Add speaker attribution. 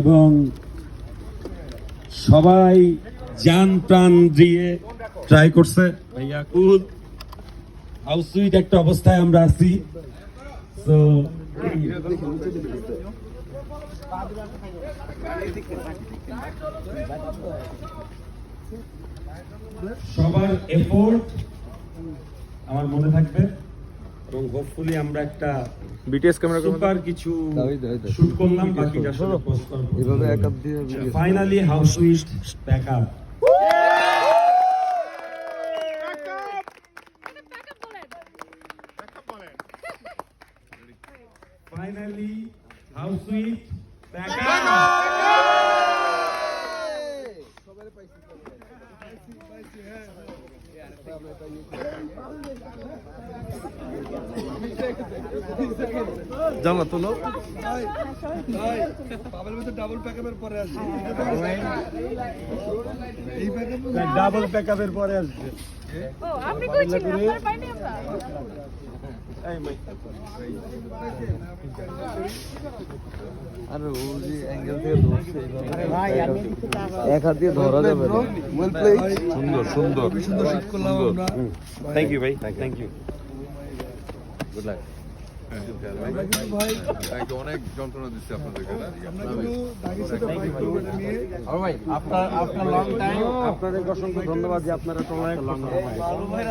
Speaker 1: এবং সবাই যান প্রাণ দিয়ে ট্রাই করছে। ভাইয়া কুল হাউ সুইট একটা অবস্থায় আমরা আছি। তো সবার এফোর্ট আমার মনে থাকবে। এবং হোপফুলি আমরা একটা
Speaker 2: বিটিএস ক্যামেরা
Speaker 1: সুপার কিছু। শুট করলাম বাকিটা post
Speaker 3: এভাবে এক হাত দিয়ে
Speaker 1: finally house sweet back up finally house sweet back up
Speaker 2: জানলা তোলো।
Speaker 1: ডাবল ব্যাকআপের পরে আসবে।
Speaker 4: ও আপনি কইছেন আপনার
Speaker 3: আরে ও যে অ্যাঙ্গেল থেকে ধরছে এক হাত দিয়ে ধরা যাবে না। ওয়েল প্লেড
Speaker 2: সুন্দর সুন্দর
Speaker 3: সুন্দর শুট করলাম আমরা।
Speaker 2: থ্যাংক ইউ ভাই। থ্যাংক ইউ গুড লাক
Speaker 5: অনেক যন্ত্রণা দিচ্ছে আপনাদেরকে
Speaker 1: আপনার আপনার লং টাইম আপনাদেরকে অসংখ্য ধন্যবাদ যে আপনারা সময় লং
Speaker 3: ভাই